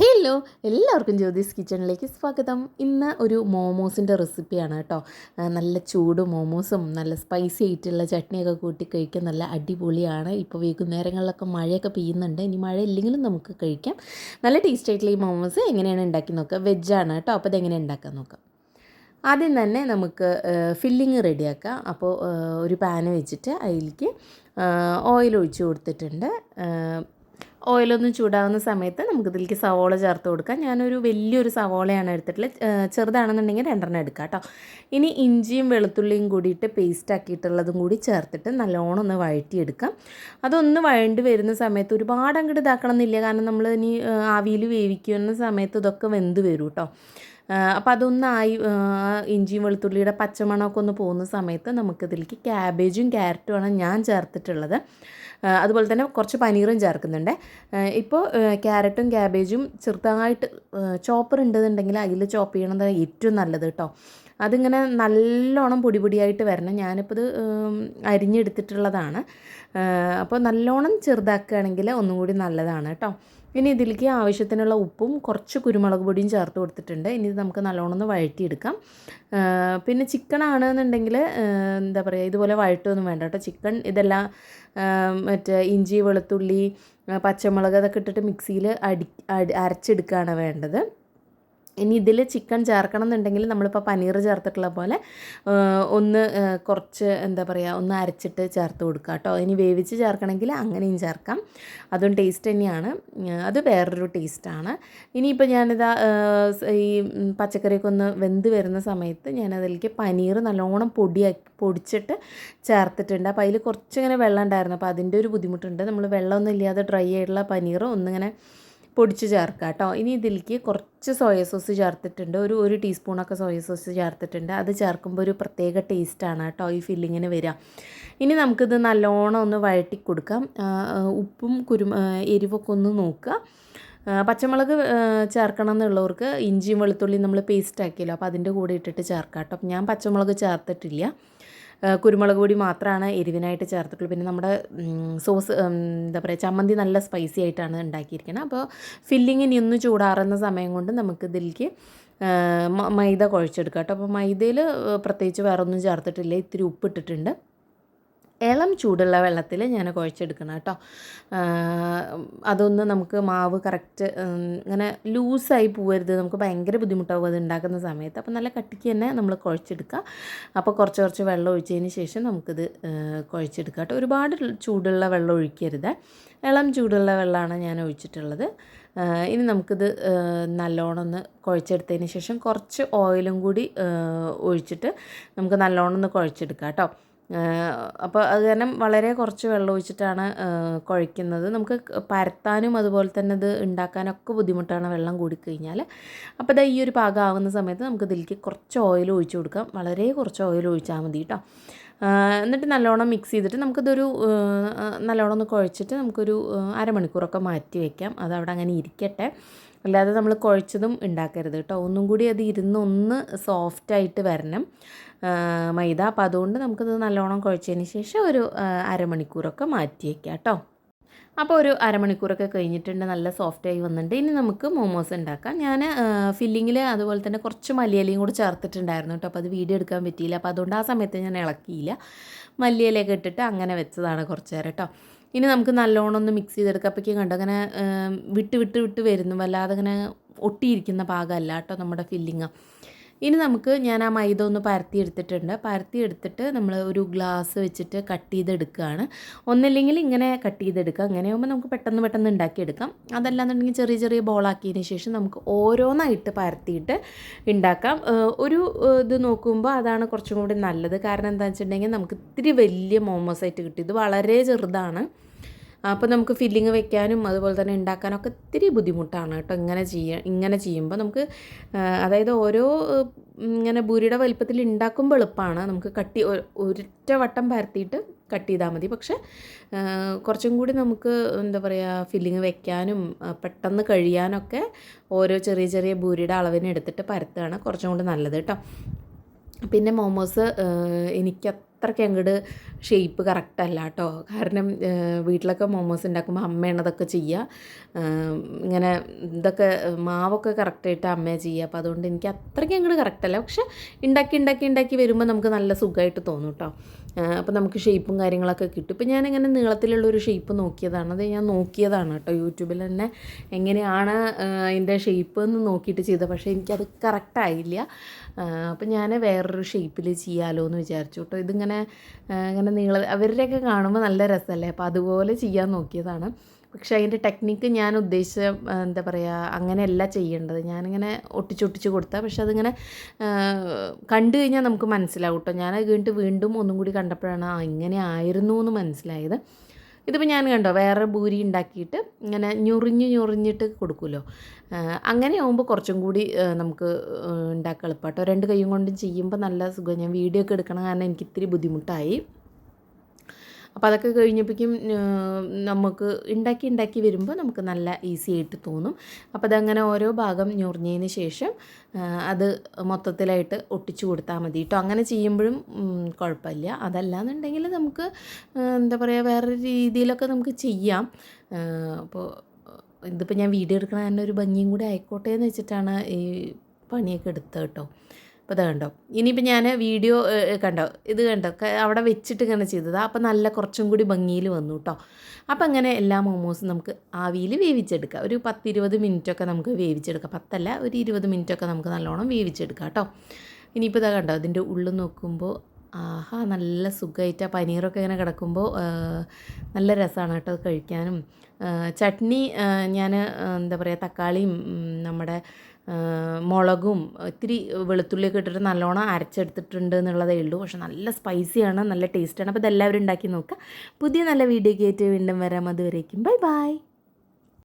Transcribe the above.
Hello എല്ലാവർക്കും ജ്യോതിസ് കിച്ചണിലേക്ക് സ്വാഗതം. ഇന്ന് ഒരു മോമോസിന്റെ റെസിപ്പിയാണ് കേട്ടോ. നല്ല ചൂട് മോമോസും നല്ല സ്പൈസി ആയിട്ടുള്ള ചട്നിയൊക്കെ കൂട്ടി കഴിക്കാൻ നല്ല അടിപൊളിയാണ്. ഇപ്പോൾ വൈകുന്നേരങ്ങളിലൊക്കെ മഴയൊക്കെ പെയ്യുന്നുണ്ട്. ഇനി മഴ ഇല്ലെങ്കിലും നമുക്ക് കഴിക്കാം. നല്ല ടേസ്റ്റായിട്ടുള്ള ഈ മോമോസ് എങ്ങനെയാണ് ഉണ്ടാക്കി നോക്കുക? വെജാണ് കേട്ടോ. അപ്പോൾ അതെങ്ങനെ ഉണ്ടാക്കാൻ നോക്കാം. ആദ്യം തന്നെ നമുക്ക് ഫില്ലിങ് റെഡിയാക്കാം അപ്പോൾ ഒരു പാന് വെച്ചിട്ട് അതിലേക്ക് ഓയിൽ ഒഴിച്ച് കൊടുത്തിട്ടുണ്ട്. ഓയിലൊന്ന് ചൂടാവുന്ന സമയത്ത് നമുക്ക് ഇതിലേക്ക് സവോള ചേർത്ത് കൊടുക്കാം. ഞാനൊരു വലിയൊരു സവോളയാണ് എടുത്തിട്ടുള്ളത്. ചെറുതാണെന്നുണ്ടെങ്കിൽ രണ്ടെണ്ണം എടുക്കാം കേട്ടോ. ഇനി ഇഞ്ചിയും വെളുത്തുള്ളിയും കൂടിയിട്ട് പേസ്റ്റ് ആക്കിയിട്ടുള്ളതും കൂടി ചേർത്തിട്ട് നല്ലോണം ഒന്ന് വഴറ്റിയെടുക്കാം. അതൊന്ന് വഴണ്ടി വരുന്ന സമയത്ത് ഒരുപാട് അങ്ങോട്ട് ഇതാക്കണം എന്നില്ല കാരണം നമ്മൾ ഇനി ആവിയിൽ വേവിക്കുന്ന സമയത്ത് ഇതൊക്കെ വെന്ത് വരും കേട്ടോ. അപ്പോൾ അതൊന്നായി ഇഞ്ചിയും വെളുത്തുള്ളിയുടെ പച്ചമണമൊക്കെ ഒന്ന് പോകുന്ന സമയത്ത് നമുക്കിതിലേക്ക് ക്യാബേജും ക്യാരറ്റുമാണ് ഞാൻ ചേർത്തിട്ടുള്ളത്. അതുപോലെ തന്നെ കുറച്ച് പനീറും ചേർക്കുന്നുണ്ട്. ഇപ്പോൾ ക്യാരറ്റും ക്യാബേജും ചെറുതായിട്ട് ചോപ്പർ ഉണ്ടെന്നുണ്ടെങ്കിൽ അതിൽ ചോപ്പ് ചെയ്യണത് ഏറ്റവും നല്ലത് കേട്ടോ. അതിങ്ങനെ നല്ലോണം പൊടി പൊടിയായിട്ട് വരണം. ഞാനിപ്പോൾ ഇത് അരിഞ്ഞെടുത്തിട്ടുള്ളതാണ്. അപ്പോൾ നല്ലോണം ചെറുതാക്കുകയാണെങ്കിൽ ഒന്നും കൂടി നല്ലതാണ് കേട്ടോ. ഇനി ഇതിലേക്ക് ആവശ്യത്തിനുള്ള ഉപ്പും കുറച്ച് കുരുമുളക് പൊടിയും ചേർത്ത് കൊടുത്തിട്ടുണ്ട്. ഇനി ഇത് നമുക്ക് നല്ലോണം ഒന്ന് വഴറ്റിയെടുക്കാം പിന്നെ ചിക്കൻ ആണെന്നുണ്ടെങ്കിൽ എന്താ പറയുക ഇതുപോലെ വഴറ്റൊന്നും വേണ്ട കേട്ടോ. ചിക്കൻ ഇതെല്ലാം മറ്റേ ഇഞ്ചി വെളുത്തുള്ളി പച്ചമുളക് അതൊക്കെ ഇട്ടിട്ട് മിക്സിയിൽ അടി അരച്ചെടുക്കുകയാണ് വേണ്ടത്. ഇനി ഇതിൽ ചിക്കൻ ചേർക്കണം എന്നുണ്ടെങ്കിൽ നമ്മളിപ്പോൾ പനീർ ചേർത്തിട്ടുള്ള പോലെ ഒന്ന് കുറച്ച് എന്താ പറയുക ഒന്ന് അരച്ചിട്ട് ചേർത്ത് കൊടുക്കുക കേട്ടോ. ഇനി വേവിച്ച് ചേർക്കണമെങ്കിൽ അങ്ങനെയും ചേർക്കാം. അതും ടേസ്റ്റ് തന്നെയാണ്. അത് വേറൊരു ടേസ്റ്റാണ് ഇനിയിപ്പോൾ ഞാനിതാ ഈ പച്ചക്കറിയൊക്കെ ഒന്ന് വെന്ത് വരുന്ന സമയത്ത് ഞാനതിലേക്ക് പനീർ നല്ലോണം പൊടിയാക്കി പൊടിച്ചിട്ട് ചേർത്തിട്ടുണ്ട്. അപ്പോൾ അതിൽ കുറച്ചിങ്ങനെ വെള്ളം ഉണ്ടായിരുന്നു. അപ്പോൾ അതിന്റെ ഒരു ബുദ്ധിമുട്ടുണ്ട്. നമ്മൾ വെള്ളമൊന്നും ഇല്ലാതെ ഡ്രൈ ആയിട്ടുള്ള പനീർ ഒന്നിങ്ങനെ പൊടിച്ച് ചേർക്കുക കേട്ടോ. ഇനി ഇതിലേക്ക് കുറച്ച് സോയ സോസ് ചേർത്തിട്ടുണ്ട്. ഒരു ഒരു ടീസ്പൂണൊക്കെ സോയ സോസ് ചേർത്തിട്ടുണ്ട്. അത് ചേർക്കുമ്പോൾ ഒരു പ്രത്യേക ടേസ്റ്റാണ് കേട്ടോ ഈ ഫില്ലിങ്ങിന് വരിക. ഇനി നമുക്കിത് നല്ലോണം ഒന്ന് വഴറ്റി കൊടുക്കാം. ഉപ്പും കുരു എരിവൊക്കെ ഒന്ന് നോക്കുക. പച്ചമുളക് ചേർക്കണം എന്നുള്ളവർക്ക് ഇഞ്ചിയും വെളുത്തുള്ളിയും നമ്മൾ പേസ്റ്റ് ആക്കിയല്ലോ. അപ്പോൾ അതിന്റെ കൂടെ ഇട്ടിട്ട് ചേർക്കാം കേട്ടോ. ഞാൻ പച്ചമുളക് ചേർത്തിട്ടില്ല. കുരുമുളക് പൊടി മാത്രമാണ് എരിവിനായിട്ട് ചേർത്തിട്ടുള്ളൂ. പിന്നെ നമ്മുടെ സോസ് എന്താ പറയുക ചമ്മന്തി നല്ല സ്പൈസി ആയിട്ടാണ് ഉണ്ടാക്കിയിരിക്കുന്നത് അപ്പോൾ ഫില്ലിങ്ങിന് ഒന്ന് ചൂടാറുന്ന സമയം കൊണ്ട് നമുക്ക് ഇതിലേക്ക് മൈദ കുഴച്ചെടുക്കാം കേട്ടോ. അപ്പോൾ മൈദയിൽ പ്രത്യേകിച്ച് വേറൊന്നും ചേർത്തിട്ടില്ല. ഇത്തിരി ഉപ്പിട്ടിട്ടുണ്ട്. ഇളം ചൂടുള്ള വെള്ളത്തിൽ ഞാൻ കുഴച്ചെടുക്കണം കേട്ടോ. അതൊന്ന് നമുക്ക് മാവ് കറക്റ്റ് ഇങ്ങനെ ലൂസായി പോവരുത്. നമുക്ക് ഭയങ്കര ബുദ്ധിമുട്ടാവും അത് ഉണ്ടാക്കുന്ന സമയത്ത്. അപ്പോൾ നല്ല കട്ടിക്ക് തന്നെ നമ്മൾ കുഴച്ചെടുക്കുക അപ്പോൾ കുറച്ച് കുറച്ച് വെള്ളം ഒഴിച്ചതിന് ശേഷം നമുക്കിത് കുഴച്ചെടുക്കുക കുഴച്ചെടുക്കാം കേട്ടോ. ഒരുപാട് ചൂടുള്ള വെള്ളം ഒഴിക്കരുത്. ഇളം ചൂടുള്ള വെള്ളമാണ് ഞാൻ ഒഴിച്ചിട്ടുള്ളത്. ഇനി നമുക്കിത് നല്ലോണം ഒന്ന് കുഴച്ചെടുത്തതിന് ശേഷം കുറച്ച് ഓയിലും കൂടി ഒഴിച്ചിട്ട് നമുക്ക് നല്ലോണം ഒന്ന് കുഴച്ചെടുക്കാം കേട്ടോ. അപ്പോൾ അത് കാരണം വളരെ കുറച്ച് വെള്ളം ഒഴിച്ചിട്ടാണ് കുഴയ്ക്കുന്നത്. നമുക്ക് പരത്താനും അതുപോലെ തന്നെ ഇത് ഉണ്ടാക്കാനൊക്കെ ബുദ്ധിമുട്ടാണ് വെള്ളം കൂടിക്കഴിഞ്ഞാൽ അപ്പോൾ ഇതാ ഈ ഒരു പാകം ആവുന്ന സമയത്ത് നമുക്ക് ഇതിലേക്ക് കുറച്ച് ഓയിൽ ഒഴിച്ചു കൊടുക്കാം. വളരെ കുറച്ച് ഓയിൽ ഒഴിച്ചാൽ മതി കേട്ടോ എന്നിട്ട് നല്ലോണം മിക്സ് ചെയ്തിട്ട് നമുക്കിതൊരു നല്ലോണം ഒന്ന് കുഴച്ചിട്ട് നമുക്കൊരു അരമണിക്കൂറൊക്കെ മാറ്റി വയ്ക്കാം അത് അവിടെ അങ്ങനെ ഇരിക്കട്ടെ. അല്ലാതെ നമ്മൾ കുഴച്ചതും ഉണ്ടാക്കരുത് കേട്ടോ. ഒന്നും കൂടി അത് ഇരുന്ന് ഒന്ന് സോഫ്റ്റായിട്ട് വരണം മൈദ. അപ്പോൾ അതുകൊണ്ട് നമുക്കത് നല്ലോണം കുഴച്ചതിന് ശേഷം ഒരു അരമണിക്കൂറൊക്കെ മാറ്റി വയ്ക്കാം കേട്ടോ. അപ്പോൾ ഒരു അരമണിക്കൂറൊക്കെ കഴിഞ്ഞിട്ടുണ്ട് നല്ല സോഫ്റ്റായി വന്നിട്ടുണ്ട്. ഇനി നമുക്ക് മോമോസ് ഉണ്ടാക്കാം. ഞാൻ ഫില്ലിങ്ങിൽ അതുപോലെ തന്നെ കുറച്ച് മല്ലിയിലയും കൂടി ചേർത്തിട്ടുണ്ടായിരുന്നു കേട്ടോ. അപ്പോൾ അത് വീഡിയോ എടുക്കാൻ പറ്റിയില്ല. അപ്പോൾ അതുകൊണ്ട് ആ സമയത്ത് ഞാൻ ഇളക്കിയില്ല. മല്ലിയിലയൊക്കെ ഇട്ടിട്ട് അങ്ങനെ വെച്ചതാണ് കുറച്ച് നേരം കേട്ടോ. ഇനി നമുക്ക് നല്ലോണം ഒന്ന് മിക്സ് ചെയ്തെടുക്കാം. അപ്പോഴേക്കും കണ്ടോ അങ്ങനെ വിട്ട് വിട്ട് വിട്ട് വരുന്നു. വല്ലാതെ അങ്ങനെ ഒട്ടിയിരിക്കുന്ന പാകമല്ല കേട്ടോ നമ്മുടെ ഫില്ലിങ് ഇനി നമുക്ക് ഞാൻ ആ മൈദ ഒന്ന് പരത്തി എടുത്തിട്ടുണ്ട് പരത്തി എടുത്തിട്ട് നമ്മൾ ഒരു ഗ്ലാസ് വെച്ചിട്ട് കട്ട് ചെയ്തെടുക്കുകയാണ്. ഒന്നില്ലെങ്കിൽ ഇങ്ങനെ കട്ട് ചെയ്തെടുക്കുക. അങ്ങനെ ആകുമ്പോൾ നമുക്ക് പെട്ടെന്ന് പെട്ടെന്ന് ഉണ്ടാക്കിയെടുക്കാം. അതല്ലാന്നുണ്ടെങ്കിൽ ചെറിയ ചെറിയ ബോളാക്കിയതിന് ശേഷം നമുക്ക് ഓരോന്നായിട്ട് പരത്തിയിട്ട് ഉണ്ടാക്കാം. ഒരു ഇത് നോക്കുമ്പോൾ അതാണ് കുറച്ചും കൂടി നല്ലത്. കാരണം എന്താണെന്ന് വെച്ചിട്ടുണ്ടെങ്കിൽ നമുക്ക് ഇത്തിരി വലിയ മോമോസ് ആയിട്ട് കിട്ടും. ഇത് വളരെ ചെറുതാണ്. അപ്പോൾ നമുക്ക് ഫില്ലിങ് വെക്കാനും അതുപോലെ തന്നെ ഉണ്ടാക്കാനൊക്കെ ഇത്തിരി ബുദ്ധിമുട്ടാണ് കേട്ടോ. ഇങ്ങനെ ചെയ്യ ഇങ്ങനെ ചെയ്യുമ്പോൾ നമുക്ക് അതായത് ഓരോ ഇങ്ങനെ ബൂരിയുടെ വലിപ്പത്തിൽ ഉണ്ടാക്കുമ്പോൾ എളുപ്പമാണ് നമുക്ക് കട്ടി ഒരൊറ്റ വട്ടം പരത്തിയിട്ട് കട്ട് ചെയ്താൽ മതി. പക്ഷേ കുറച്ചും കൂടി നമുക്ക് എന്താ പറയുക ഫില്ലിങ് വെക്കാനും പെട്ടെന്ന് കഴിയാനൊക്കെ ഓരോ ചെറിയ ചെറിയ ബൂരിയുടെ അളവിന് എടുത്തിട്ട് പരത്തുകയാണ് കുറച്ചും കൂടി നല്ലത് കേട്ടോ. പിന്നെ മോമോസ് എനിക്ക് അത്രയ്ക്ക് അങ്ങോട്ട് ഷേപ്പ് കറക്റ്റ് അല്ല കേട്ടോ കാരണം വീട്ടിലൊക്കെ മോമോസ് ഉണ്ടാക്കുമ്പോൾ അമ്മയാണ് അതൊക്കെ ചെയ്യുക ഇങ്ങനെ ഇതൊക്കെ മാവൊക്കെ കറക്റ്റായിട്ട് അമ്മയാണ് ചെയ്യുക അപ്പോൾ അതുകൊണ്ട് എനിക്ക് അത്രയ്ക്ക് അങ്ങോട്ട് കറക്റ്റ് അല്ല. പക്ഷെ ഉണ്ടാക്കി ഉണ്ടാക്കി ഉണ്ടാക്കി വരുമ്പോൾ നമുക്ക് നല്ല സുഖമായിട്ട് തോന്നും കേട്ടോ അപ്പോൾ നമുക്ക് ഷേപ്പും കാര്യങ്ങളൊക്കെ കിട്ടും. ഇപ്പോൾ ഞാനിങ്ങനെ നീളത്തിലുള്ള ഒരു ഷേപ്പ് നോക്കിയതാണ്. അത് ഞാൻ നോക്കിയതാണ് കേട്ടോ യൂട്യൂബിൽ തന്നെ. എങ്ങനെയാണ് അതിന്റെ ഷേപ്പ് എന്ന് നോക്കിയിട്ട് ചെയ്തത്. പക്ഷേ എനിക്കത് കറക്റ്റായില്ല അപ്പോൾ ഞാൻ വേറൊരു ഷേപ്പിൽ ചെയ്യാമല്ലോ എന്ന് വിചാരിച്ചു കേട്ടോ ഇതിങ്ങനെ ഏഹ്, ഇങ്ങനെ നീള അവരുടെയൊക്കെ കാണുമ്പോൾ നല്ല രസമല്ലേ? അപ്പോൾ അതുപോലെ ചെയ്യാൻ നോക്കിയതാണ്. പക്ഷെ അതിന്റെ ടെക്നിക്ക് ഞാൻ ഉദ്ദേശിച്ച എന്താ പറയുക അങ്ങനെയല്ല ചെയ്യേണ്ടത്. ഞാനിങ്ങനെ ഒട്ടിച്ചൊട്ടിച്ച് കൊടുത്താൽ പക്ഷെ അതിങ്ങനെ കണ്ടു കഴിഞ്ഞാൽ നമുക്ക് മനസ്സിലാവും കേട്ടോ. ഞാനത് കഴിഞ്ഞിട്ട് വീണ്ടും ഒന്നും കൂടി കണ്ടപ്പോഴാണ് ആ ഇങ്ങനെ ആയിരുന്നു എന്ന് മനസ്സിലായത്. ഇതിപ്പോൾ ഞാൻ കണ്ടോ വേറെ ഭൂരി ഉണ്ടാക്കിയിട്ട് ഇങ്ങനെ ഞൊറിഞ്ഞ് ഞൊറിഞ്ഞിട്ട് കൊടുക്കുമല്ലോ അങ്ങനെ ആകുമ്പോൾ കുറച്ചും കൂടി നമുക്ക് ഉണ്ടാക്കാൻ എളുപ്പമാട്ടോ രണ്ട് കൈയും കൊണ്ടും ചെയ്യുമ്പോൾ നല്ല സുഖം. ഞാൻ വീഡിയോ ഒക്കെ എടുക്കണം കാരണം എനിക്ക് ഇത്തിരി ബുദ്ധിമുട്ടായി. അപ്പോൾ അതൊക്കെ കഴിഞ്ഞപ്പോഴേക്കും നമുക്ക് ഉണ്ടാക്കി ഉണ്ടാക്കി വരുമ്പോൾ നമുക്ക് നല്ല ഈസി ആയിട്ട് തോന്നും. അപ്പോൾ അതങ്ങനെ ഓരോ ഭാഗം ഞൊറിഞ്ഞതിന് ശേഷം അത് മൊത്തത്തിലായിട്ട് ഒട്ടിച്ചു കൊടുത്താൽ മതി കേട്ടോ അങ്ങനെ ചെയ്യുമ്പോഴും കുഴപ്പമില്ല അതല്ലാന്നുണ്ടെങ്കിൽ നമുക്ക് എന്താ പറയുക വേറൊരു രീതിയിലൊക്കെ നമുക്ക് ചെയ്യാം. അപ്പോൾ ഇതിപ്പോൾ ഞാൻ വീഡിയോ എടുക്കണ തന്നെ ഒരു ഭംഗിയും കൂടി ആയിക്കോട്ടെ എന്ന് വെച്ചിട്ടാണ് ഈ പണിയൊക്കെ എടുത്തത് കേട്ടോ അപ്പോൾ ഇത് കണ്ടോ? ഇനിയിപ്പോൾ ഞാൻ വീഡിയോ കണ്ടോ? ഇത് കണ്ടോ? അവിടെ വെച്ചിട്ട് ഇങ്ങനെ ചെയ്തതാണ് അപ്പോൾ നല്ല കുറച്ചും കൂടി ഭംഗിയിൽ വന്നു കേട്ടോ അപ്പോൾ അങ്ങനെ എല്ലാ മോമോസും നമുക്ക് ആവിയിൽ വേവിച്ചെടുക്കാം. ഒരു പത്തിരുപത് മിനിറ്റൊക്കെ നമുക്ക് വേവിച്ചെടുക്കാം. പത്തല്ല ഒരു ഇരുപത് മിനിറ്റൊക്കെ നമുക്ക് നല്ലോണം വേവിച്ചെടുക്കാം കേട്ടോ ഇനിയിപ്പോൾ ഇതാ കണ്ടോ? അതിന്റെ ഉള്ളിൽ നോക്കുമ്പോൾ ആഹാ നല്ല സുഖമായിട്ട് ആ പനീറൊക്കെ ഇങ്ങനെ കിടക്കുമ്പോൾ നല്ല രസമാണ് കേട്ടോ കഴിക്കാനും. ചട്നി ഞാൻ എന്താ പറയുക തക്കാളിയും നമ്മുടെ മുളകും ഇത്തിരി വെളുത്തുള്ളിയൊക്കെ ഇട്ടിട്ട് നല്ലോണം അരച്ചെടുത്തിട്ടുണ്ട് എന്നുള്ളതേ ഉള്ളൂ. പക്ഷെ നല്ല സ്പൈസിയാണ് നല്ല ടേസ്റ്റാണ് അപ്പോൾ ഇതെല്ലാവരും ഉണ്ടാക്കി നോക്കുക. പുതിയ നല്ല വീഡിയോ ആയിട്ട് വീണ്ടും വരാം. അതുവരേക്കും ബൈ ബൈ.